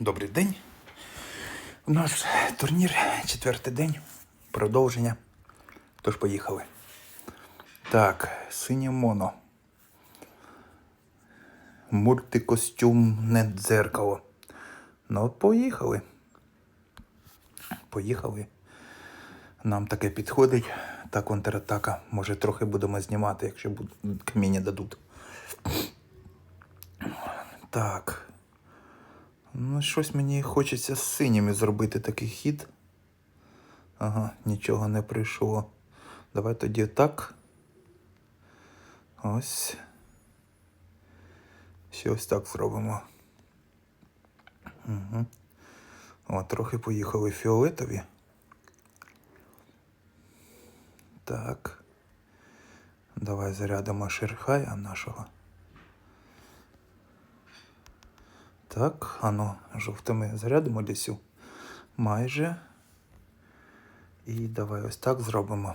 Добрий день. У нас турнір, четвертий день, продовження. Тож поїхали. Так, синє моно. Мультикостюмне дзеркало. Ну, поїхали. Поїхали. Нам таке підходить. Та контратака. Може, трохи будемо знімати, якщо каміння дадуть. Так. Ну, щось мені хочеться з синіми зробити такий хід. Ага, нічого не прийшло. Давай тоді так. Ось. Ще ось так зробимо. Угу. О, трохи поїхали фіолетові. Так. Давай зарядимо шерхая нашого. Так, ано, жовтими зарядимо лісю. Майже. І давай ось так зробимо.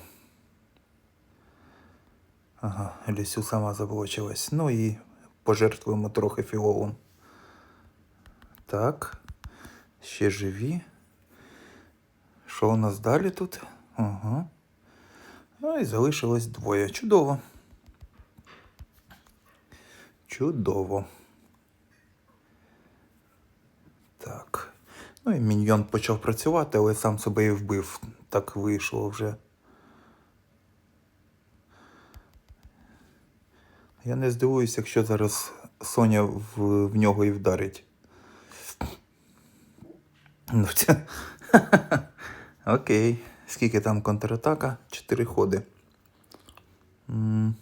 Ага, лісю сама заблочилась. Ну і пожертвуємо трохи фіолом. Так. Ще живі. Що у нас далі тут? Ага. Ну і залишилось двоє. Чудово. Чудово. Так. Ну і міньйон почав працювати, але сам себе і вбив. Так вийшло вже. Я не здивуюся, якщо зараз Соня в, в нього і вдарить. Ну, це... Окей. Скільки там контратака? Чотири ходи. М.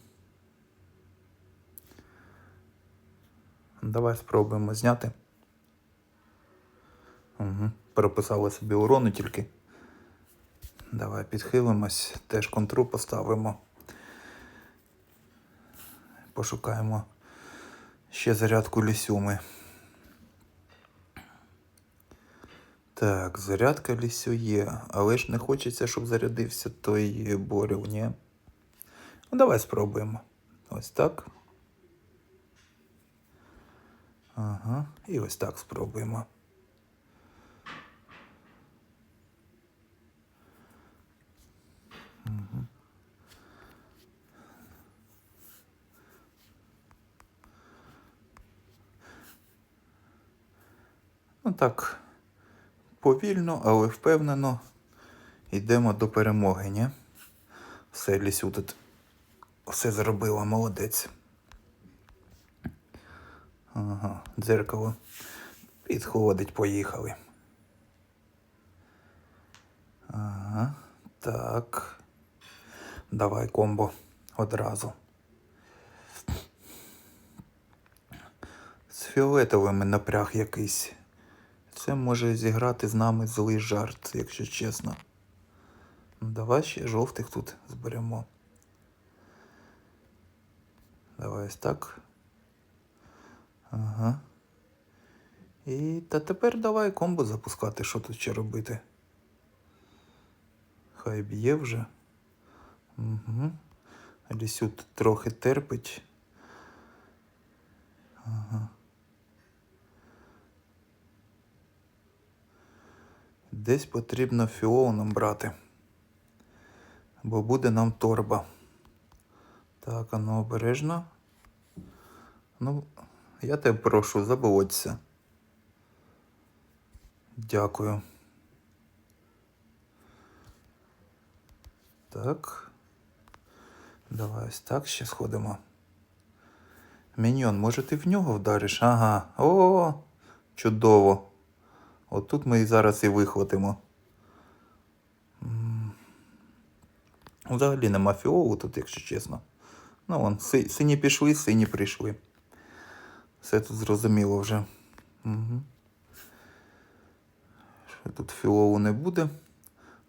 Давай спробуємо зняти. Переписали собі урони тільки. Давай підхилимось, теж контру поставимо. Пошукаємо ще зарядку лісюми. Так, зарядка лісю є, але ж не хочеться, щоб зарядився той борів, ні? Ну, давай спробуємо. Ось так. Ага, і ось так спробуємо. Ну так, повільно, але впевнено йдемо до перемоги, ні? Все, Лісю тут все зробила, молодець. Ага, дзеркало підходить, поїхали. Ага, так. Давай комбо одразу. З фіолетовими напряг якийсь. Це може зіграти з нами злий жарт, якщо чесно. Ну, давай ще жовтих тут зберемо. Давай ось так. Ага. І та тепер давай комбо запускати, що тут ще робити. Хай б'є вже. Угу. Лісют трохи терпить. Ага. Десь потрібно фіол нам брати. Бо буде нам торба. Так, а ну обережно. Ну, я тебе прошу, забудься. Дякую. Так. Давай ось так ще сходимо. Міньйон, може ти в нього вдариш? Ага. О, чудово. От тут ми і зараз і вихватимо. Взагалі нема фіолу тут, якщо чесно. Ну, вон, си- сині пішли, сині прийшли. Все тут зрозуміло вже. Угу. Що тут фіолу не буде,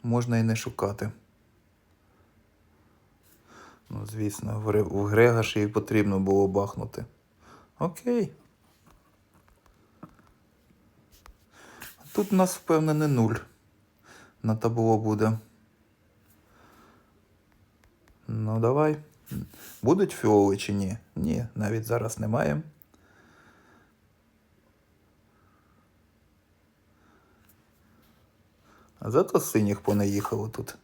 можна і не шукати. Ну, звісно, в Грега ще й потрібно було бахнути. Окей. Тут у нас впевнений нуль. На табло буде. Ну, давай. Будуть фіоли чи ні? Ні, навіть зараз немає. А зато синіх понаїхало тут.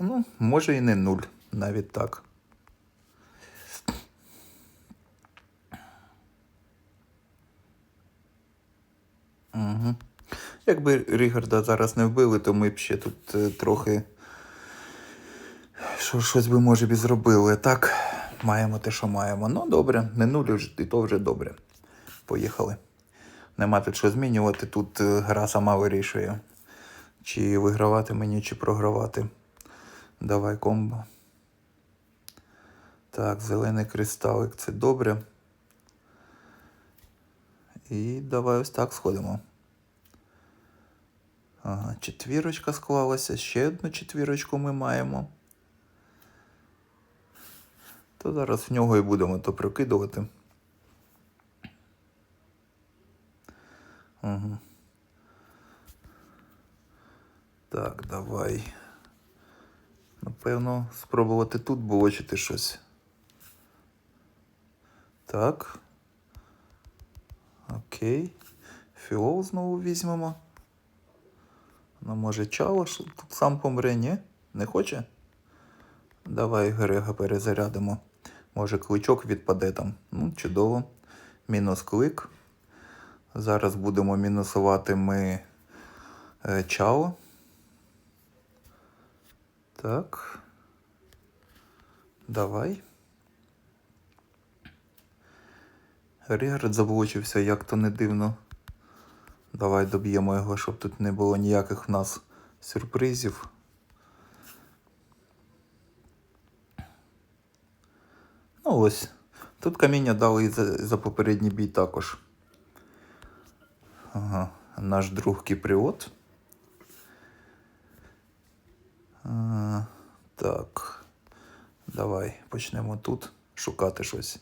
Ну, може і не нуль, навіть так. Угу. Якби Рігарда зараз не вбили, то ми б ще тут е, трохи. Що, щось би, може, б зробили. Так, маємо те, що маємо. Ну, добре, не нуль, і то вже добре. Поїхали. Нема тут що змінювати. Тут е, гра сама вирішує. Чи вигравати мені, чи програвати. Давай комбо. Так, зелений кристалик це добре. І давай ось так сходимо. Ага, четвірочка склалася. Ще одну четвірочку ми маємо. То зараз в нього і будемо то прикидувати. Угу. Так, давай. Напевно, спробувати тут булочити щось. Так. Окей. Фіол знову візьмемо. Ну, може, чало тут сам помре, ні? Не хоче? Давай Грега перезарядимо. Може, кличок відпаде там. Ну, чудово. Мінус клик. Зараз будемо мінусувати ми е, чао. Так. Давай. Рігард заблочився, як то не дивно. Давай доб'ємо його, щоб тут не було ніяких в нас сюрпризів. Ну ось. Тут каміння дали і за, за попередній бій також. Ага, наш друг Кіпріот. А, так. Давай почнемо тут шукати щось.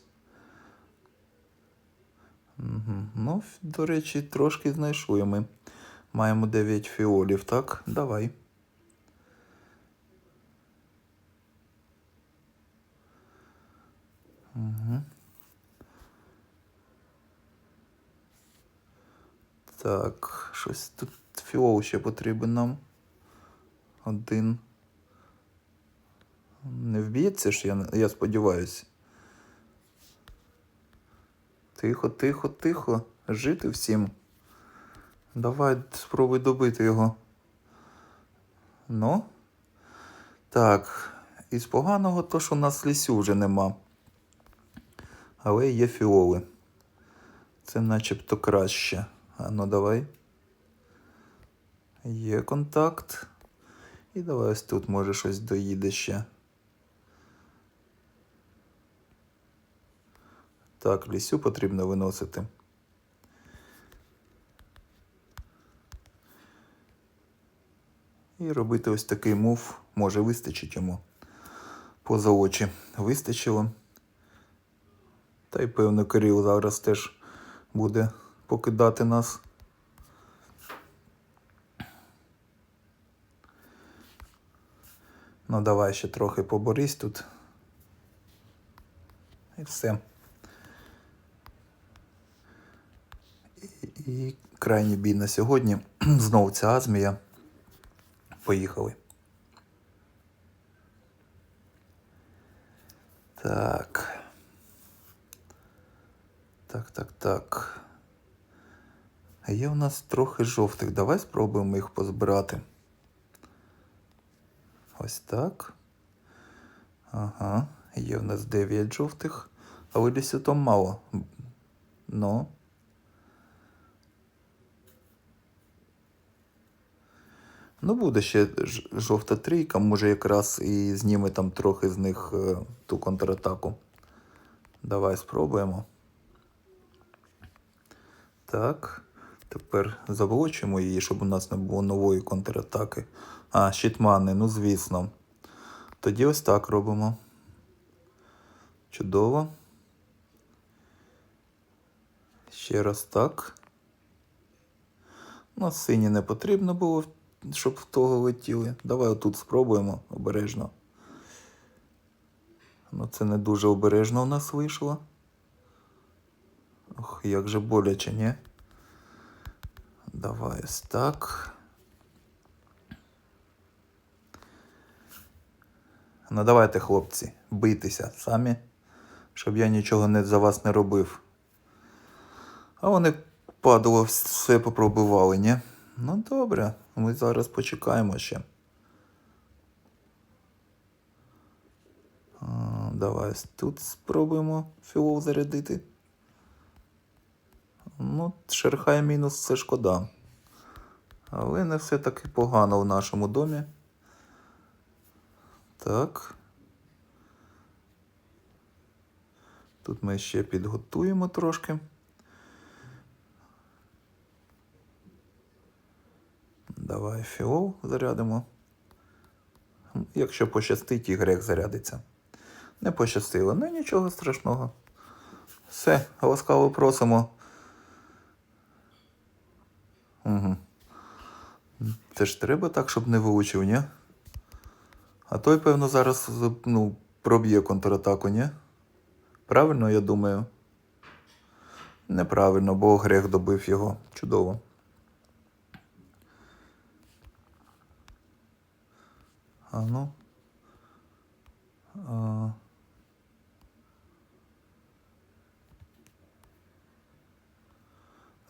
Угу. Ну, до речі, трошки знайшли ми. Маємо 9 фіолів, так? Давай. Угу. Так, щось тут фіол ще потрібен нам. Один. Не вб'ється ж, я, я сподіваюся. Тихо, тихо, тихо. Жити всім. Давай спробуй добити його. Ну. Так. Із поганого то, що у нас лісю вже нема. Але є фіоли. Це начебто краще. А ну давай. Є контакт. І давай ось тут може щось доїде ще. Так, лісю потрібно виносити. І робити ось такий мув. Може вистачить йому. Поза очі вистачило. Та й певно Кирил зараз теж буде покидати нас. Ну, давай ще трохи поборись тут. І все. І, і крайній бій на сьогодні. Знову ця азмія. Поїхали. Так. Так, так, так. Є у нас трохи жовтих. Давай спробуємо їх позбирати. Ось так. Ага. Є в нас 9 жовтих, але там мало. Ну. Ну, буде ще жовта трійка, може якраз і зніме там трохи з них е, ту контратаку. Давай спробуємо. Так. Тепер заблочимо її, щоб у нас не було нової контратаки. А, щитмани, ну звісно. Тоді ось так робимо. Чудово. Ще раз так. Ну, сині не потрібно було, щоб в того летіли. Давай отут спробуємо обережно. Ну це не дуже обережно у нас вийшло. Ох, як же боляче, ні? Давай ось так. Ну давайте, хлопці, бийтеся самі, щоб я нічого не, за вас не робив. А вони падало все попробували, ні? Ну добре ми зараз почекаємо ще. Давай тут спробуємо фіол зарядити. Ну, шерхай мінус це шкода. Але не все таки погано в нашому домі. Так. Тут ми ще підготуємо трошки. Давай фіол зарядимо. Якщо пощастить, грех зарядиться. Не пощастило, ну нічого страшного. Все, ласкаво просимо. Угу. Це ж треба так, щоб не вилучив, ні? А той, певно, зараз ну, проб'є контратаку, ні? Правильно, я думаю. Неправильно, бо грех добив його. Чудово. А ну. А...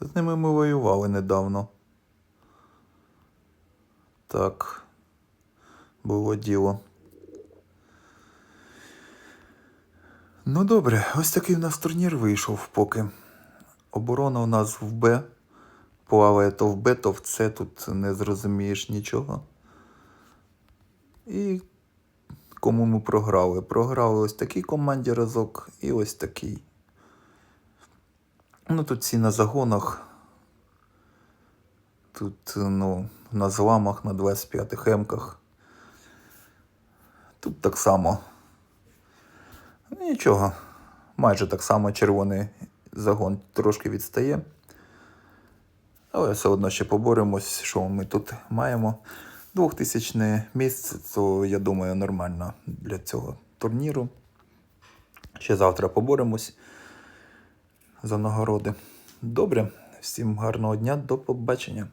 З ними ми воювали недавно. Так. Було діло. Ну добре, ось такий в нас турнір вийшов поки. Оборона у нас в Б. Плаває то в Б, то в С, тут не зрозумієш нічого. І кому ми програли? Програли ось такій команді разок і ось такий. Ну тут всі на загонах. Тут, ну, на зламах, на 25-х емках. Тут так само. Нічого. Майже так само червоний загон трошки відстає. Але все одно ще поборемось, що ми тут маємо. Двохтисячне місце, то я думаю, нормально для цього турніру. Ще завтра поборемось за нагороди. Добре, всім гарного дня, до побачення.